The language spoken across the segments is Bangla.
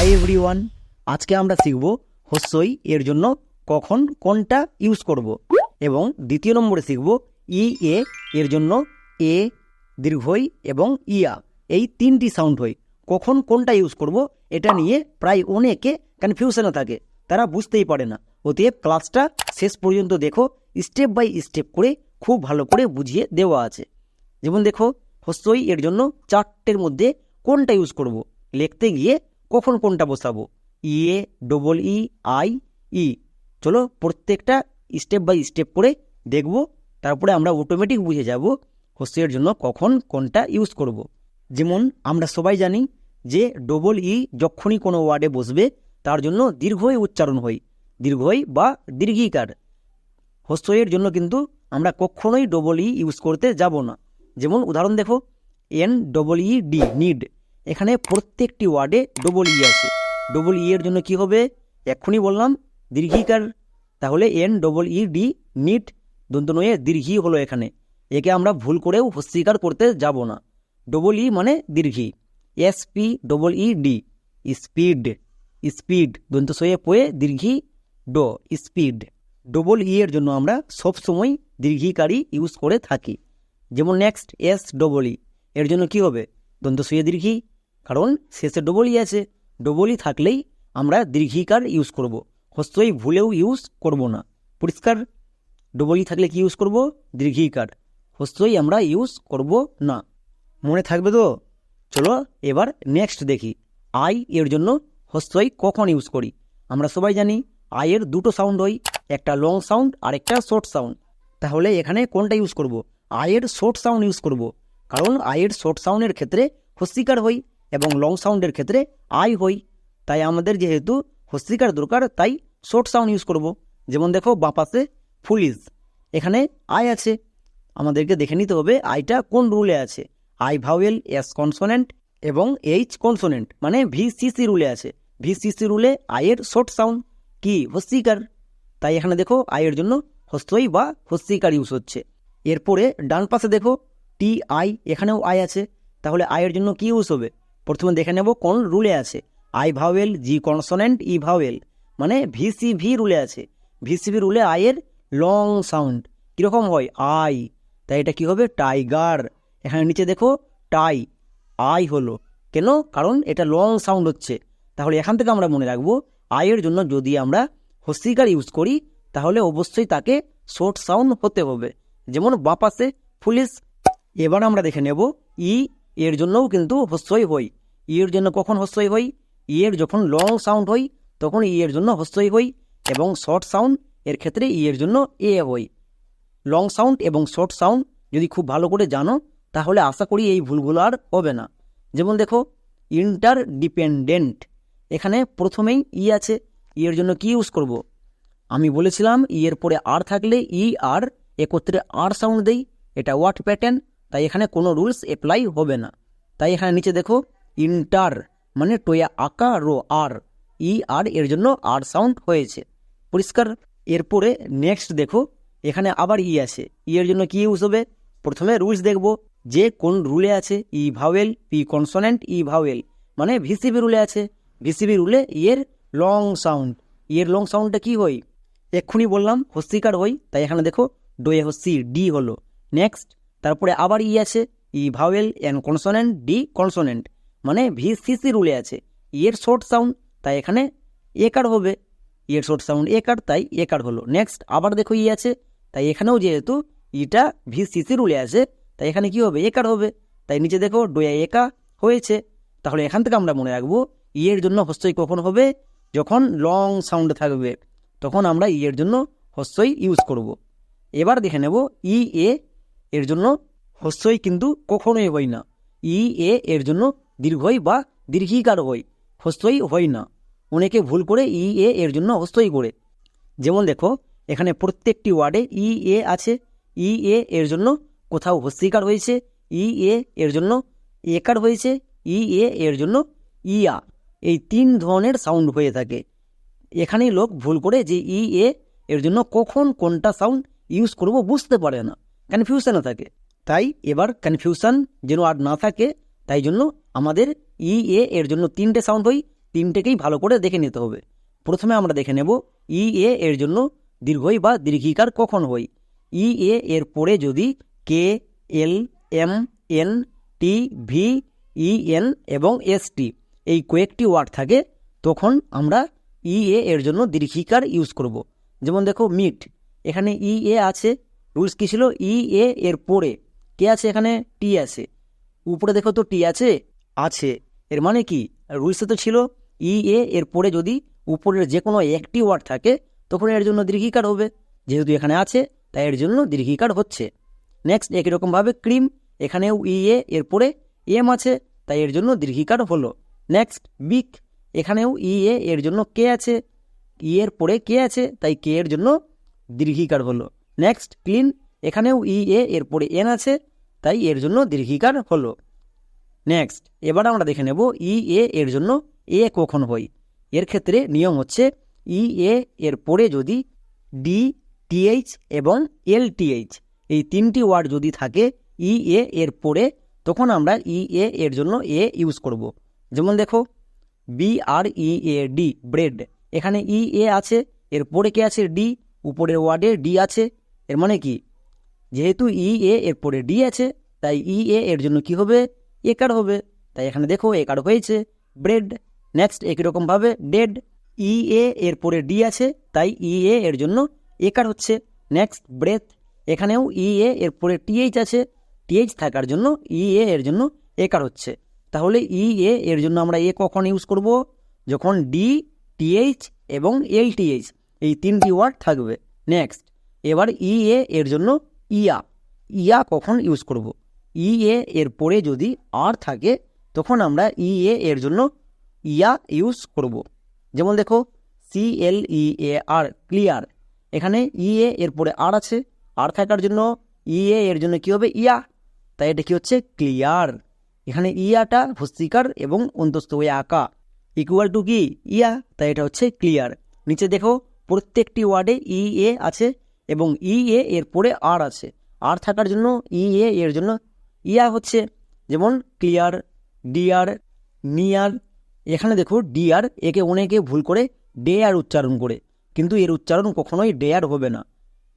হাই এভরিওয়ান আজকে আমরা শিখব হস্যই এর জন্য কখন কোনটা ইউজ করব। এবং দ্বিতীয় নম্বরে শিখব ই, এ এর জন্য এ, দীর্ঘই এবং ইয়া। এই তিনটি সাউন্ড হয়। কখন কোনটা ইউজ করব এটা নিয়ে প্রায় অনেকে কনফিউশনে থাকে। তারা বুঝতেই পারে না। অতএব ক্লাসটা শেষ পর্যন্ত দেখো স্টেপ বাই স্টেপ করে খুব ভালো করে বুঝিয়ে দেওয়া আছে। যেমন দেখো, হস্যই এর জন্য চারটের মধ্যে কোনটা ইউজ করব। লিখতে গিয়ে কখন কোনটা বসাবো? ইয়ে ডবল ই আই ই চলো প্রত্যেকটা স্টেপ বাই স্টেপ করে দেখব, তারপরে আমরা অটোমেটিক বুঝে যাব হস্যের জন্য কখন কোনটা ইউজ করব। যেমন আমরা সবাই জানি যে ডবল ই যখনই কোনো ওয়ার্ডে বসবে, তার জন্য দীর্ঘই উচ্চারণ হয়, দীর্ঘই বা দীর্ঘিকার। হস্যের জন্য কিন্তু আমরা কখনোই ডবল ই ইউজ করতে যাব না। যেমন উদাহরণ দেখো N double E D need এখানে প্রত্যেকটি ওয়ার্ডে ডবল ই আছে। ডবল ই এর জন্য কি হবে? এক্ষুনি বললাম, দীর্ঘিকার, তাহলে N double E D need দন্তনয়ে দীর্ঘি হলো এখানে। একে আমরা ভুল করেও হস্যিকার করতে যাব না। ডবল ই মানে দীর্ঘি। S P double E D speed speed দন্তসয়ে পোয়ে দীর্ঘি ড স্পিড ডবল ই এর জন্য আমরা সবসময় দীর্ঘিকারই ইউজ করে থাকি। যেমন নেক্সট এস ডবল ই এর জন্য কি হবে? দন্তসয়ে দীর্ঘি কারণ শেষে ডবল ই আছে। ডবল ই থাকলেই আমরা দীর্ঘিকার ইউজ করব। হস্তই ভুলেও ইউজ করব না। পরিষ্কার? ডবল ই থাকলে কি ইউজ করব? দীর্ঘিকার। হস্তই আমরা ইউজ করব না। মনে থাকবে তো? চলো এবার নেক্সট দেখি। আই এর জন্য হস্তই কখন ইউজ করি? আমরা সবাই জানি আয়ের দুটো সাউন্ড হয়, একটা লং সাউন্ড আর একটা শর্ট সাউন্ড তাহলে এখানে কোনটা ইউজ করব? আয়ের শর্ট সাউন্ড ইউজ করব। কারণ আয়ের শর্ট সাউন্ডের ক্ষেত্রে হস্তিকার হই। এবং লং সাউন্ডের ক্ষেত্রে আই হই। তাই আমাদের যেহেতু হস্তিকার দরকার, তাই শর্ট সাউন্ড ইউজ করব। যেমন দেখো বাপাসে ফুলিজ এখানে আই আছে। আমাদেরকে দেখে নিতে হবে আইটা কোন রুলে আছে। আই ভাওয়েল এস কনসোনেন্ট এবং এইচ কনসোনেন্ট মানে ভিসিসি রুলে আছে। ভিসিসি রুলে আয়ের শর্ট সাউন্ড কি? হস্তিকার। তাই এখানে দেখো আয়ের জন্য হস্তই বা হস্তিকার ইউজ হচ্ছে। এরপরে ডান পাশে দেখো টি আই এখানেও আই আছে। তাহলে আয়ের জন্য কি ইউজ হবে? প্রথমে দেখে নেব কোন রুলে আছে। I vowel G consonant E vowel মানে ভিসিভি রুলে আছে। ভিসিভি রুলে আয়ের লং সাউন্ড কীরকম হয়? আই তাই এটা কি হবে? টাইগার এখানে নিচে দেখো টাই আই হলো। কেন? কারণ এটা লং সাউন্ড হচ্ছে। তাহলে এখান থেকে আমরা মনে রাখব আয়ের জন্য যদি আমরা হস্তিকার ইউজ করি, তাহলে অবশ্যই তাকে শর্ট সাউন্ড হতে হবে। যেমন বাপাসে পুলিশ এবার আমরা দেখে নেব ই এর জন্যও কিন্তু হস্যই হই ই এর জন্য কখন হস্যই হই? ই এর যখন লং সাউন্ড হই, তখন ই এর জন্য হস্যই হই এবং শর্ট সাউন্ড এর ক্ষেত্রে ই এর জন্য এ হই। লং সাউন্ড এবং শর্ট সাউন্ড যদি খুব ভালো করে জানো, তাহলে আশা করি এই ভুলগুলো আর হবে না। যেমন দেখো ইন্টার ডিপেন্ডেন্ট এখানে প্রথমেই ই আছে ই এর জন্য কি ইউজ করব। আমি বলেছিলাম ই এর পরে আর থাকলে ই আর একত্রে আর সাউন্ড দেই, এটা ওয়াট প্যাটার্ন তাই এখানে কোনো রুলস অ্যাপ্লাই হবে না। তাই এখানে নিচে দেখো ইন্টার মানে টোয়া আকা, রো, আর, ই, আর, এর জন্য আর সাউন্ড হয়েছে। পরিষ্কার? এরপরে নেক্সট দেখো, এখানে আবার ই আছে। ই এর জন্য কি ইউজ হবে? প্রথমে রুলস দেখব, যে কোন রুলে আছে, E vowel, P consonant, E vowel মানে ভিসিবি রুলে আছে। ভিসিবি রুলে ইয়ের লং সাউন্ড ইয়ের লং সাউন্ডটা কি হয়? এক্ষুনি বললাম, হস্তিকার হই, তাই এখানে দেখো, ডোয়ে হস্তি ডি হলো। নেক্সট, তারপরে আবার ই আছে, E vowel and consonant D consonant. মানে ভিসিসি রুলে আছে। ইয়ের শর্ট সাউন্ড তাই এখানে একার হবে। ইয়ের শর্ট সাউন্ড একার তাই একার হলো। নেক্সট আবার দেখো ই আছে। তাই এখানেও যেহেতু ইটা ভিসিসি রুলে আছে, তাই এখানে কি হবে? একার হবে। তাই নিচে দেখো ডোয়া একা হয়েছে। তাহলে এখান থেকে আমরা মনে রাখব ইয়ের জন্য হস্যই কখন হবে? যখন লং সাউন্ড থাকবে, তখন আমরা ইয়ের জন্য হস্যই ইউজ করব। এবার দেখে নেব ই এ এর জন্য হস্যই কিন্তু কখনোই হয় না। ই এ এর জন্য দীর্ঘই বা দীর্ঘিকার হয় হস্তই হয় না। অনেকে ভুল করে ই এ এর জন্য হস্তই করে। যেমন দেখো, এখানে প্রত্যেকটি ওয়ার্ডে ই এ আছে। ই এ এর জন্য কোথাও হস্তিকার হয়েছে ই এ এর জন্য একার হয়েছে ই এ এর জন্য ইয়া এই তিন ধরনের সাউন্ড হয়ে থাকে। এখানেই লোক ভুল করে যে ই এ এর জন্য কখন কোনটা সাউন্ড ইউজ করব বুঝতে পারে না, কনফিউশনে থাকে। তাই এবার কনফিউশন যেন আর না থাকে তাই জন্য আমাদের ই এ এর জন্য তিনটে সাউন্ড হয় তিনটেকেই ভালো করে দেখে নিতে হবে। প্রথমে আমরা দেখে নেব ই এ এর জন্য দীর্ঘই বা দীর্ঘিকার কখন হই। ই এ এর পরে যদি K L M N T V E N এবং এস টি এই কয়েকটি ওয়ার্ড থাকে, তখন আমরা ই এ এর জন্য দীর্ঘিকার ইউজ করব। যেমন দেখো মিট এখানে ই এ আছে রুলস কী ছিল? ই এ এর পরে কে আছে এখানে? টি আছে। উপরে দেখো তো টি আছে আছে। এর মানে কি? রুলসে তো ছিল ই, এ, এর পরে যদি উপরের যে কোনো একটি ওয়ার্ড থাকে, তখন এর জন্য দীর্ঘিকার হবে। যেহেতু এখানে আছে, তাই এর জন্য দীর্ঘিকার হচ্ছে। নেক্সট একই রকমভাবে ক্রিম, এখানেও ই, এ, এর পরে এম আছে, তাই এর জন্য দীর্ঘিকার হলো। নেক্সট বিক, এখানেও ই, এ, এর জন্য কে আছে, ই, এর পরে কে আছে, তাই কে এর জন্য দীর্ঘিকার হলো। নেক্সট ক্লিন, এখানেও ই, এ, এর পরে এন আছে তাই এর জন্য দীর্ঘিকার হলো। নেক্সট এবার আমরা দেখে নেব ই, এ এর জন্য এ কখন হয়। এর ক্ষেত্রে নিয়ম হচ্ছে ই, এ এর পরে যদি ডি টিএইচ এবং এল টিএইচ এই তিনটি ওয়ার্ড যদি থাকে ই, এ এর পরে, তখন আমরা ই, এ এর জন্য এ ইউজ করব। যেমন দেখো B R E A D bread এখানে ই, এ আছে, এর পরে কে আছে ডি উপরের ওয়ার্ডে ডি আছে। এর মানে কি? যেহেতু ই এ এর পরে ডি আছে, তাই ই এ এর জন্য কি হবে? একার হবে। তাই এখানে দেখো, একার হয়েছে। ব্রেড নেক্সট একই রকমভাবে ডেড ই এ এর পরে ডি আছে, তাই ই এ এর জন্য একার হচ্ছে। নেক্সট ব্রেথ এখানেও ই এ এর পরে টিএইচ আছে। টিএইচ থাকার জন্য ই এ এর জন্য একার হচ্ছে। তাহলে ই এ এর জন্য আমরা এ কখন ইউজ করব? যখন ডি টিএইচ এবং এল টিএইচ এই তিনটি ওয়ার্ড থাকবে। নেক্সট এবার ই এ এর জন্য ইয়া ইয়া কখন ইউজ করব? ই এ এর পরে যদি আর থাকে, তখন আমরা ই এ এর জন্য ইয়া ইউজ করব। যেমন দেখো সি এল ই এ আর ক্লিয়ার এখানে ই এ এর পরে আর আছে। আর থাকার জন্য ই এ এর জন্য কি হবে? ইয়া। তাই এটা কি হচ্ছে? ক্লিয়ার এখানে ইয়াটা ভস্তিকার এবং অন্তস্থ হয়ে আঁকা। ইকুয়াল টু কি? ইয়া। তাই এটা হচ্ছে ক্লিয়ার নিচে দেখো, প্রত্যেকটি ওয়ার্ডে ই এ আছে। এবং ই, এ, এর পরে আর আছে। আর থাকার জন্য ই, এ, এর জন্য ইয়া হচ্ছে যেমন ক্লিয়ার, ডিয়ার, নিয়ার। এখানে দেখো ডিয়ার, একে অনেকে ভুল করে ডে আর উচ্চারণ করে। কিন্তু এর উচ্চারণ কখনোই ডেয়ার হবে না।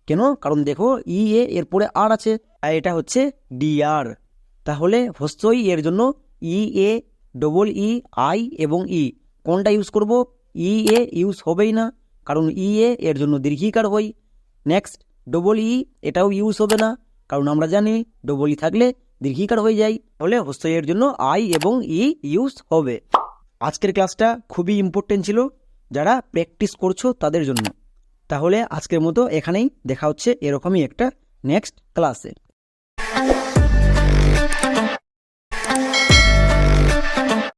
কেন? কারণ দেখো ই, এ, এর পরে আর আছে। আর এটা হচ্ছে ডিআর তাহলে হস্তই এর জন্য ই, এ, ডবল ই, আই এবং ই। কোনটা ইউজ করব? ই, এ ইউজ হবেই না। কারণ ই, এ এর জন্য দীর্ঘিকার হই। নেক্সট ডবল ই এটাও ইউজ হবে না। কারণ আমরা জানি ডবল ই থাকলে দীর্ঘিকার হয়ে যায়। তাহলে হস্তই এর জন্য আই এবং ই ইউজ হবে। আজকের ক্লাসটা খুবই ইম্পর্টেন্ট ছিল। যারা প্র্যাকটিস করছ তাদের জন্য। তাহলে আজকের মতো এখানেই দেখা হচ্ছে এরকমই একটা নেক্সট ক্লাসে